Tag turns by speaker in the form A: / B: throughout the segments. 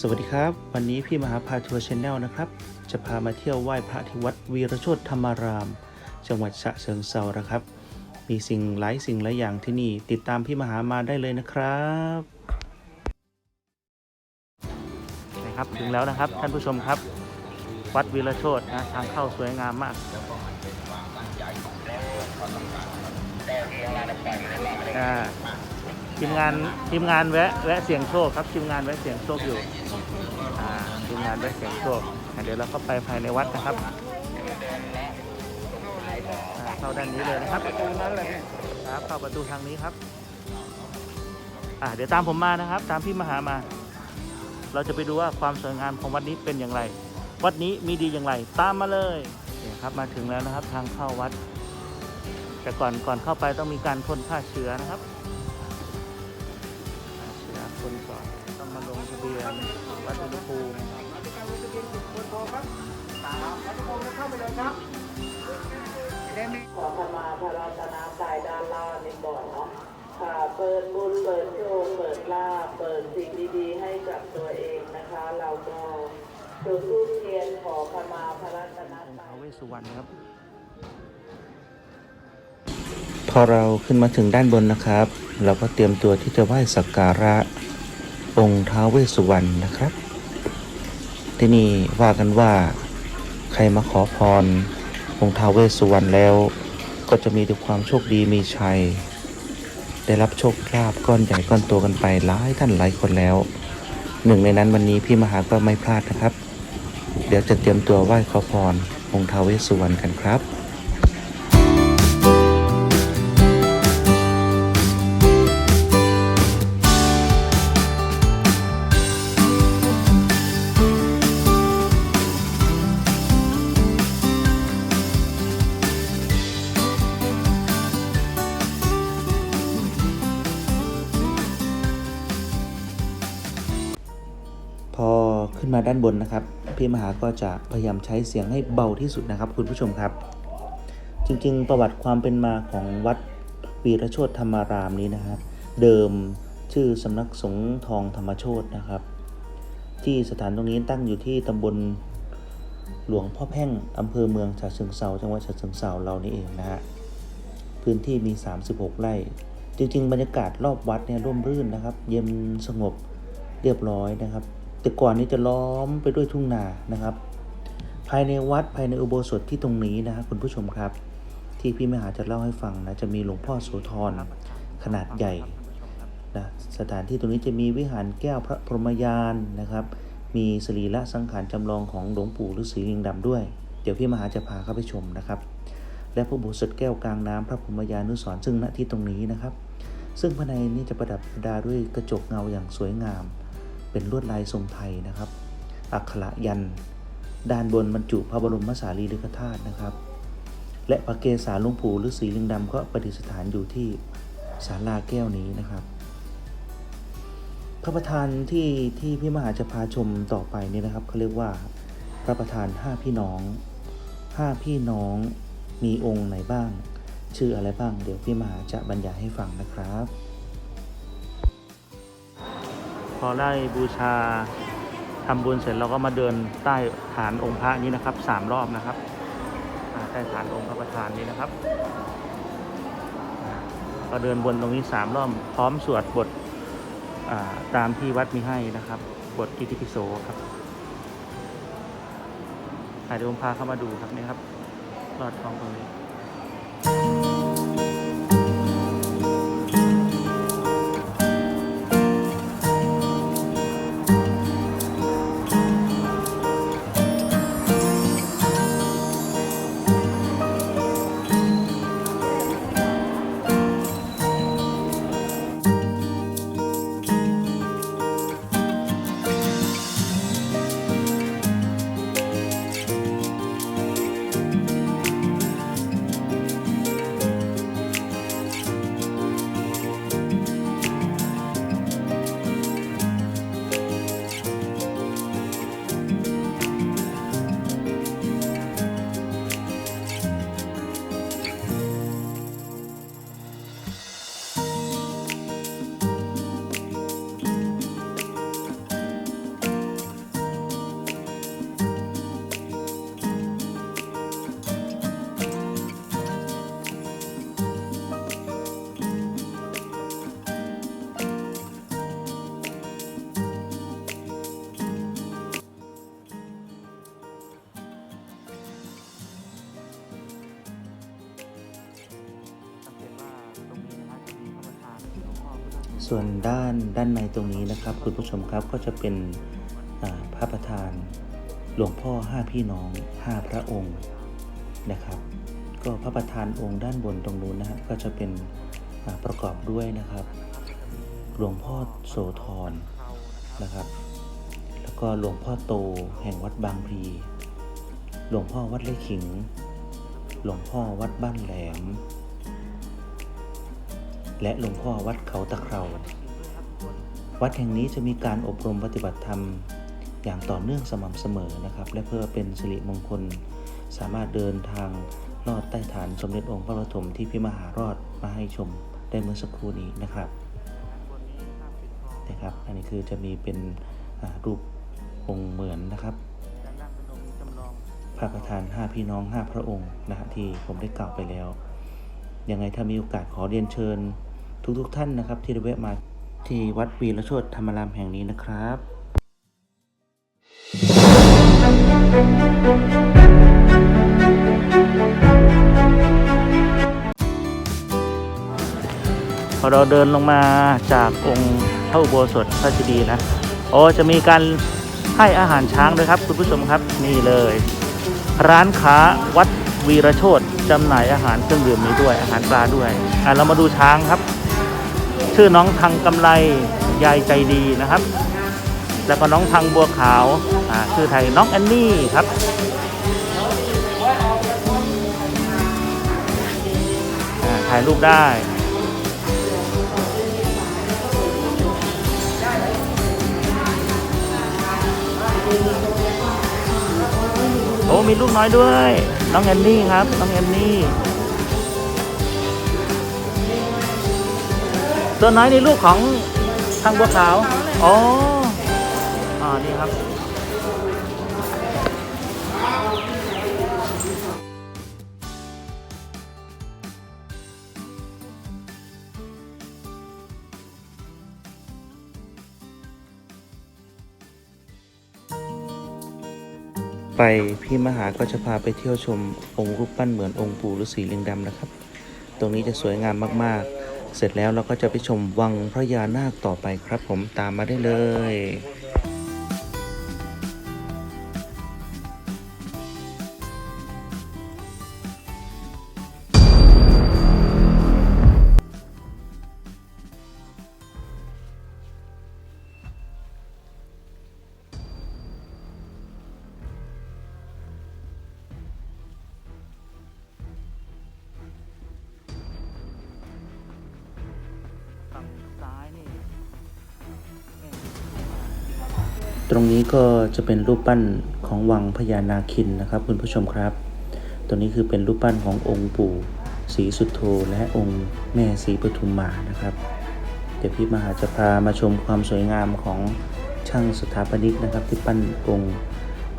A: สวัสดีครับ วันนี้พี่มหาพาทัวร์ชาแนลนะครับ จะพามาเที่ยวไหว้พระที่วัดวีรชตธรรมาราม จังหวัดฉะเชิงเซานะครับ มีสิ่งหลายสิ่งหลายอย่างที่นี่ ติดตามพี่มหามาได้เลยนะครับนะครับถึงแล้วนะครับท่านผู้ชมครับ วัดวีรชตนะทางเข้าสวยงามมากอ่า ทีมงานทีมงานแวะแวะเสียงโชคครับทีมงานแวะเสียงโชคอยู่อ่าทีมงานแวะเสียงโชคอะเดี๋ยวเราเข้าไปภายในวัดนะครับอ่าเข้าด้านนี้เลยนะครับครับเข้าประตูทางนี้ครับอ่าเดี๋ยวตามผมมานะครับ ตามพี่มหามา เราจะไปดูว่าความสวยงามของวัดนี้เป็นอย่างไร วัดนี้มีดีอย่างไร ตามมาเลยเนี่ยครับมาถึงแล้วนะครับทางเข้าวัด แต่ก่อนก่อนเข้าไปต้องมีการพ่นฆ่าเชื้อนะครับ เชื้อพ่นก่อนต้องมาลงทะเบียนวัดอุณหภูมิ
B: ขอขมาพระรัตนตรัยด้านล่างนี่ก่อนเนาะค่ะเปิดบุญเปิดโชคเปิดลาภเปิดสิ่งดีๆ ให้กับตัวเองนะคะ เราก็จุดธูปเทียนขอขมาพระรัตนา
A: องค์
B: ตรั
A: ท้าวยเวสุวรรณครับพอเราขึ้นมาถึงด้านบนนะครับ เราก็เตรียมตัวที่จะไหว้สักการะ องค์ท้าวเวสสุวรรณนะครับ ที่นี่ว่ากันว่าใครมาขอพรองค์ท้าวเวสสุวรรณแล้ว ก็จะมีแต่ความโชคดีมีชัย ได้รับโชคลาภก้อนใหญ่ก้อนโตกันไปหลายท่านหลายคนแล้ว หนึ่งในนั้นวันนี้พี่มหาก็ไม่พลาดนะครับ เดี๋ยวจะเตรียมตัวไหว้ขอพรองค์ท้าวเวสสุวรรณกันครับ พอขึ้นมาด้านบนนะครับ พี่มหาก็จะพยายามใช้เสียงให้เบาที่สุดนะครับ คุณผู้ชมครับ จริงๆ ประวัติความเป็นมาของวัดวีรโชตธรรมารามนี้นะครับเดิมชื่อสำนักสงฆ์ทองธรรมโชตนะครับ ที่สถานตรงนี้ตั้งอยู่ที่ตำบลหลวงพ่อแพ่งอำเภอเมืองฉะเชิงเซาจังหวัดฉะเชิงเซาเรานี่เองนะฮะพื้นที่มี 36 ไร่ จริง ๆ บรรยากาศรอบวัดเนี่ยร่มรื่นนะครับ เย็นสงบเรียบร้อยนะครับ แต่ก่อนนี้จะล้อมไปด้วยทุ่งนานะครับ ภายในวัดภายในอุโบสถที่ตรงนี้นะครับคุณผู้ชมครับ ที่พี่มหาจะเล่าให้ฟังนะจะมีหลวงพ่อโสธรขนาดใหญ่นะสถานที่ตรงนี้จะมีวิหารแก้วพระพรหมยานนะครับ มีสรีระสังขารจำลองของหลวงปู่ฤาษีลิงดำด้วย เดี๋ยวพี่มหาจะพาเข้าไปชมนะครับ และพระอุโบสถแก้วกลางน้ำพระพรหมยานุสร์ซึ่งณที่ตรงนี้นะครับ ซึ่งภายในนี้จะประดับประดาด้วยกระจกเงาอย่างสวยงาม เป็นลวดลายทรงไทยนะครับ อักขระยัน ด้านบนบรรจุพระบรมสารีริกธาตุนะครับ และพระเกศาลวงปู่ฤาษีลิงดำก็ประดิษฐานอยู่ที่ศาลาแก้วนี้นะครับ พระประธานที่ที่พี่มหาจะพาชมต่อไปนี่นะครับเขาเรียกว่าพระประธานห้าพี่น้องห้าพี่น้องมีองค์ไหนบ้าง ชื่ออะไรบ้าง เดี๋ยวพี่มหาจะบรรยายให้ฟังนะครับ พอได้บูชาทำบุญเสร็จเราก็มาเดินใต้ฐานองค์พระนี้นะครับสามรอบนะครับใต้ฐานองค์พระประธานนี้นะครับ ก็เดินบนตรงนี้สามรอบพร้อมสวดบทตามที่วัดมีให้นะครับ บทอิติปิโสครับอ่าเดี๋ยวผมพาเข้ามาดูครับนี่ครับลอดท้องตรงนี้ ส่วนด้านด้านในตรงนี้นะครับ คุณผู้ชมครับก็จะเป็นพระประธาน หลวงพ่อห้าพี่น้องห้าพระองค์นะครับ ก็พระประธานองค์ด้านบนตรงนู้นนะฮะก็จะเป็นประกอบด้วยนะครับ หลวงพ่อโสธรนะครับ แล้วก็หลวงพ่อโตแห่งวัดบางพลีหลวงพ่อวัดไร่ขิง หลวงพ่อวัดบ้านแหลม และหลวงพ่อวัดเขาตะเคราวัดแห่งนี้จะมีการอบรมปฏิบัติธรรม อย่างต่อเนื่องสม่ำเสมอนะครับ และเพื่อเป็นสิริมงคล สามารถเดินทางลอดใต้ฐานสมเด็จองค์พระปฐมที่พิมหารอดมาให้ชมได้เมื่อสักครู่นี้นะครับนะครับ อันนี้คือจะมีเป็นรูปองค์เหมือนนะครับพระประธานห้าพี่น้องห้าพระองค์นะฮะที่ผมได้กล่าวไปแล้วยังไงถ้ามีโอกาสขอเรียนเชิญ ทุกๆทท่านนะครับ ที่ได้แวะมาที่วัดวีรโชตธรรมรามแห่งนี้นะครับพอเราเดินลงมาจากองค์พระอุโบสถพระเจดีย์นะโอ้จะมีการให้อาหารช้างด้วยครับ คุณผู้ชมครับนี่เลย ร้านค้าวัดวีรโชตจำหน่ายอาหารเครื่องดื่มนี้ด้วยอาหารปลาด้วยอะเรามาดูช้างครับ ชื่อน้องทังกำไรยายใจดีนะครับ แล้วก็น้องทังบัวขาวอ่าชื่อไทยน้องแอนนี่ครับอ่าถ่ายรูปได้โอ้มีลูกน้อยด้วย น้องแอนนี่ครับ น้องแอนนี่ ตัวน้อยในี่ลูกของทางบัวขาว อ๋ออ่านี่ครับ ไปพี่มหาก็จะพาไปเที่ยวชมองค์รูปปั้นเหมือนองค์ปู่ฤาษีลิงดำนะครับ ตรงนี้จะสวยงามมาก ๆ เสร็จแล้วเราก็จะไปชมวังพระยานาคต่อไปครับผมตามมาได้เลย ตรงนี้ก็จะเป็นรูปปั้นของวังพญานาคินนะครับ คุณผู้ชมครับ ตัวนี้คือเป็นรูปปั้นขององค์ปู่ศรีสุโธและองค์แม่ศรีปทุมมานะครับ เดี๋ยวพี่มหาจะพามาชมความสวยงามของช่างสถาปนิกนะครับ ที่ปั้นองค์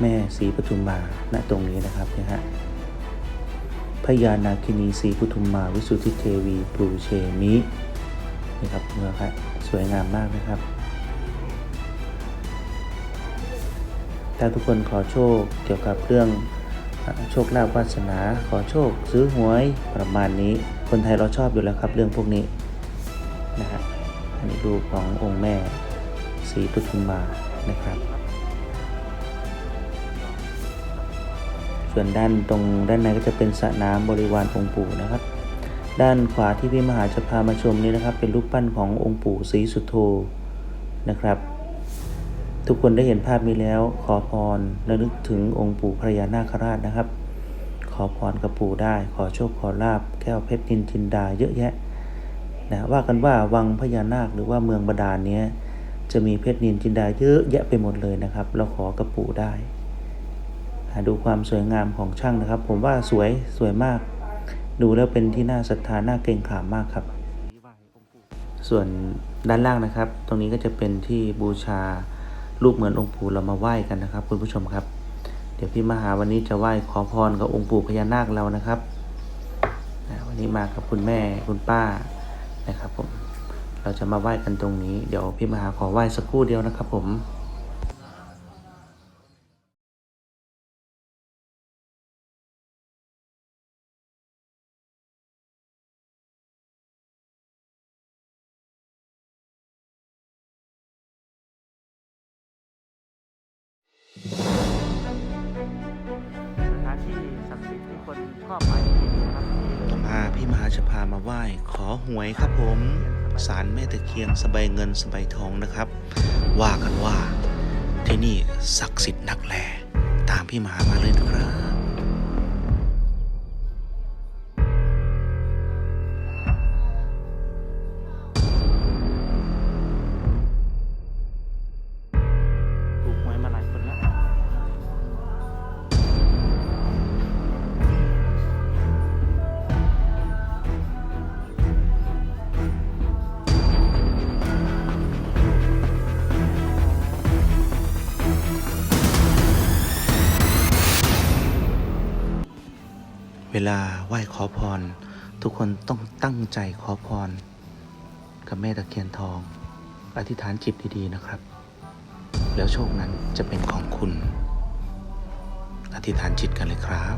A: แม่ศรีปทุมมาณตรงนี้นะครับนะฮะพญานาคินีศรีปทุมมาวิสุทธิเทวีปูเชมินี่ครับเมื่อครับสวยงามมากนะครับ ถ้าทุกคนขอโชคเกี่ยวกับเรื่องโชคลาภวาสนา ขอโชค ซื้อหวยประมาณนี้ คนไทยเราชอบอยู่แล้วครับเรื่องพวกนี้นะฮะอันนี้รูปขององค์แม่ศรีปทุมมานะครับ ส่วนด้านตรงด้านในก็จะเป็นสระน้ำบริวารองค์ปู่นะครับ ด้านขวาที่พี่มหาจะพามาชมนี้นะครับ เป็นรูปปั้นขององค์ปู่ศรีสุโธนะครับ ทุกคนได้เห็นภาพนี้แล้ว ขอพรและนึกถึงองค์ปู่พระยานาคราชนะครับ ขอพรกับปู่ได้ ขอโชคขอลาบแก้วเพชรนินจินดาเยอะแยะนะว่ากันว่าวังพญานาคหรือว่าเมืองบาดาลเนี้ยจะมีเพชรนินจินดาเยอะแยะไปหมดเลยนะครับ เราขอกับปู่ได้ดูความสวยงามของช่างนะครับ ผมว่าสวยสวยมาก ดูแล้วเป็นที่น่าศรัทธาน่าเกรงขามมากครับ ส่วนด้านล่างนะครับ ตรงนี้ก็จะเป็นที่บูชา รูปเหมือนองค์ปู่เรามาไหว้กันนะครับ คุณผู้ชมครับ เดี๋ยวพี่มหาวันนี้จะไหว้ขอพรกับองค์ปู่พญานาคเรานะครับวันนี้มากับคุณแม่คุณป้านะครับผมเราจะมาไหว้กันตรงนี้ เดี๋ยวพี่มหาขอไหว้สักครู่เดียวนะครับผม
C: เคีย
A: งสบายเงินสบายทองนะครับ ว่ากันว่าที่นี่ศักดิ์สิทธิ์นักแลตามพี่มหามาเลยนะครับ เวลาไหว้ขอพร ทุกคนต้องตั้งใจขอพร กับแม่ตะเคียนทอง อธิษฐานจิตดีๆนะครับ แล้วโชคนั้นจะเป็นของคุณ อธิษฐานจิตกันเลยครับ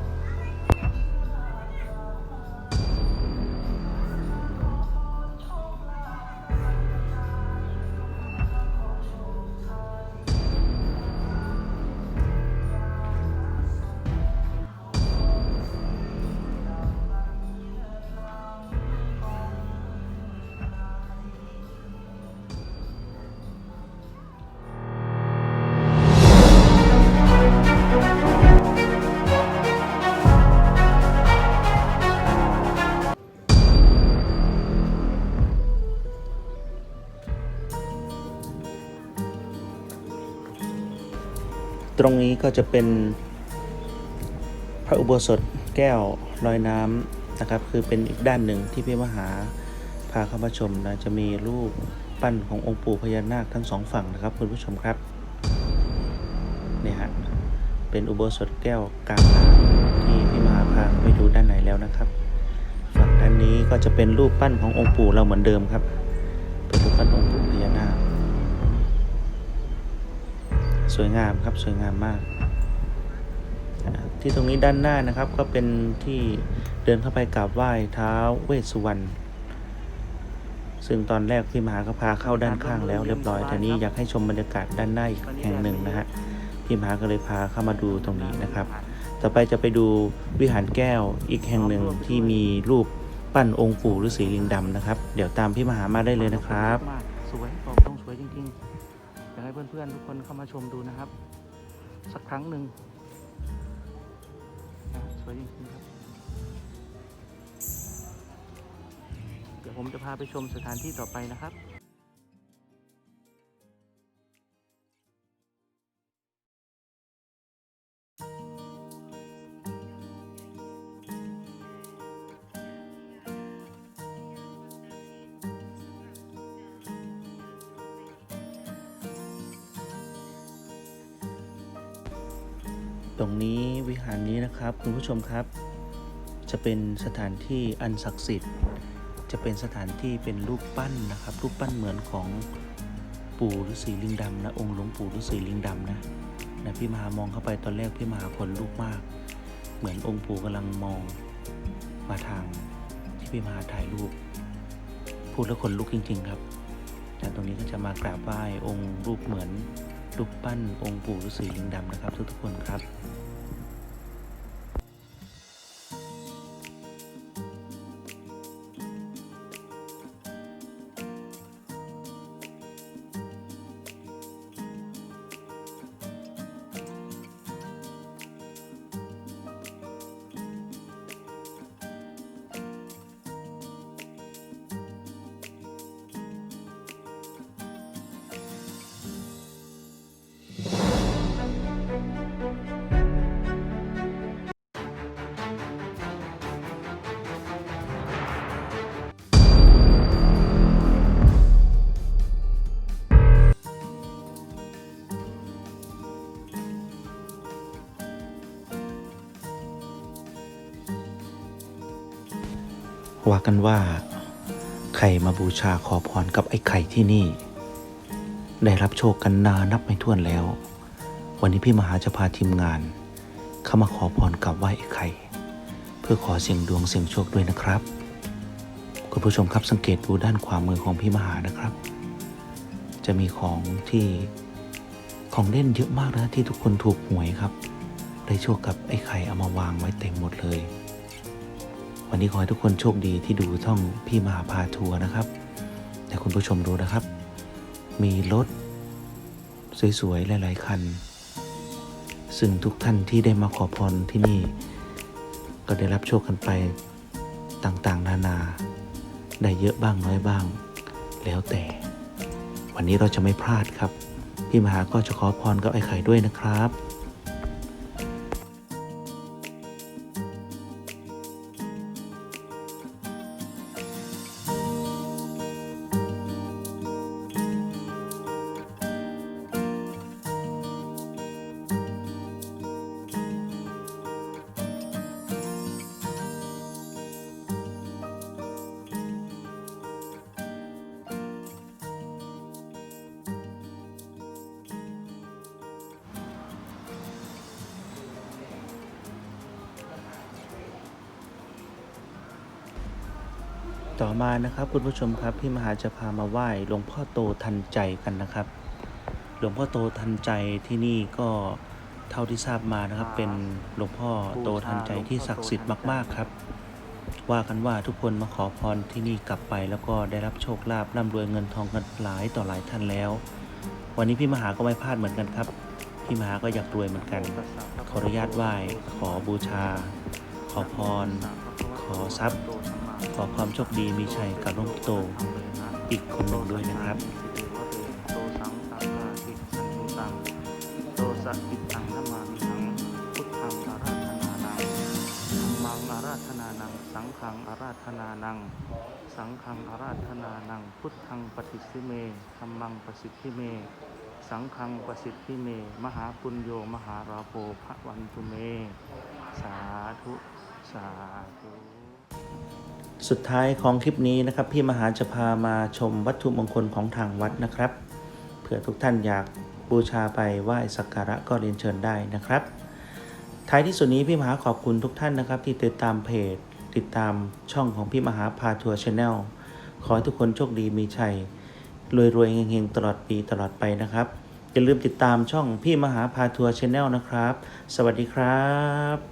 A: ตรงนี้ก็จะเป็นพระอุโบสถแก้วลอยน้ำนะครับ คือเป็นอีกด้านหนึ่งที่พี่มหาพาเข้ามาชมนะจะมีรูปปั้นขององค์ปู่พญานาคทั้งสองฝั่งนะครับคุณผู้ชมครับเนี่ยฮะเป็นอุโบสถแก้วกลางน้ำที่พี่มหาพาไปดูด้านในแล้วนะครับ ฝั่งด้านนี้ก็จะเป็นรูปปั้นขององค์ปู่เราเหมือนเดิมครับ เป็นรูปปั้นองค์ปู่พญานาค สวยงามครับสวยงามมาก ที่ตรงนี้ด้านหน้านะครับก็เป็นที่เดินเข้าไปกราบไหว้เท้าเวสสุวรรณซึ่งตอนแรกพี่มหาก็พาเข้าด้านข้างแล้วเรียบร้อยแต่นี้อยากให้ชมบรรยากาศด้านหน้าอีกแห่งหนึ่งนะฮะพี่มหาก็เลยพาเข้ามาดูตรงนี้นะครับ ต่อไปจะไปดูวิหารแก้วอีกแห่งหนึ่งที่มีรูปปั้นองค์ปู่ฤาษีลิงดำนะครับ เดี๋ยวตามพี่มหามาได้เลยนะครับ
C: สวยต้องสวยจริงๆากให้เพื่อนๆทุกคนเข้ามาชมดูนะครับ สักครั้งหนึ่งนะสวยจริงๆครับ เดี๋ยวผมจะพาไปชมสถานที่ต่อไปนะครับ
A: รงนี้วิหารนี้นะครับคุณผู้ชมครับ จะเป็นสถานที่อันศักดิ์สิทธิ์ จะเป็นสถานที่เป็นรูปปั้นนะครับ รูปปั้นเหมือนของปู่ฤาษีลิงดำนะองค์หลวงปู่ฤาษีลิงดำนะนะพี่มหามองเข้าไปตอนแรกพี่มหาขนลุกมาก เหมือนองค์ปู่กำลังมองมาทางที่พี่มหาถ่ายรูป พูดแล้วขนลุกจริง ๆ ครับแต่ตรงนี้ก็จะมากราบไหว้องค์รูปเหมือนรูปปั้นองค์ปู่ฤาษีลิงดำนะครับ ทุกๆคนครับ ว่ากันว่า ใครมาบูชาขอพรกับไอ้ไข่ที่นี่ ได้รับโชคกันนานับไม่ถ้วนแล้ว วันนี้พี่มหาจะพาทีมงาน เข้ามาขอพรกับไหว้ไอ้ไข่ เพื่อขอเสียงดวงเสียงโชคด้วยนะครับ คุณผู้ชมครับสังเกตดูด้านขวามือของพี่มหานะครับ จะมีของที่ของเล่นเยอะมากนะที่ทุกคนถูกหวยครับ ได้โชคกับไอ้ไข่เอามาวางไว้เต็มหมดเลย วันนี้ขอให้ทุกคนโชคดีที่ดูช่องพี่มหาพาทัวร์นะครับ แต่คุณผู้ชมดูนะครับ มีรถสวยๆ หลาย ๆ คัน ซึ่งทุกท่านที่ได้มาขอพรที่นี่ ก็ได้รับโชคกันไปต่างๆ นานา ได้เยอะบ้างน้อยบ้าง แล้วแต่ วันนี้เราจะไม่พลาดครับ พี่มหาก็จะขอพรกับไอ้ไข่ด้วยนะครับ ต่อมานะครับ คุณผู้ชมครับพี่มหาจะพามาไหว้หลวงพ่อโตทันใจกันนะครับ หลวงพ่อโตทันใจที่นี่ก็เท่าที่ทราบมานะครับ เป็นหลวงพ่อโตทันใจที่ศักดิ์สิทธิ์มากๆครับ ว่ากันว่าทุกคนมาขอพรที่นี่กลับไป แล้วก็ได้รับโชคลาภร่ำรวยเงินทองกันหลายต่อหลายท่านแล้ว วันนี้พี่มหาก็ไม่พลาดเหมือนกันครับพี่มหาก็อยากรวยเหมือนกันขออนุญาตไหว้ขอบูชา ขอพร ขอทรัพย์ ขอความโชคดีมีชัยกับลวงพ่อโต อีกคนหนึ่งด้วยนะครับ
C: โตสังสังฆาติสันตุตังโตสักกิตังนามามิหังพุทธังอาราธนานังธัมมังอาราธนานัง สังฆังอาราธนานัง สังฆังอาราธนานัง พุทธังปฏิสิเมธัมมังปฏิสิทธิเม สังฆังปฏิสิทธิเม มหาปุญโยมหาราโภพระวันตุเม สาธุ สาธุ
A: สุดท้ายของคลิปนี้นะครับ พี่มหาจะพามาชมวัตถุมงคลของทางวัดนะครับ เผื่อทุกท่านอยากบูชาไปไหว้สักการะก็เรียนเชิญได้นะครับ ท้ายที่สุดนี้พี่มหาขอบคุณทุกท่านนะครับ ที่ติดตามเพจ ติดตามช่องของพี่มหาพาทัวร์ชาแนลขอให้ทุกคนโชคดีมีชัยรวยๆเฮงๆตลอดปีตลอดไปนะครับอย่าลืมติดตามช่องพี่มหาพาทัวร์ชาแนลนะครับ สวัสดีครับ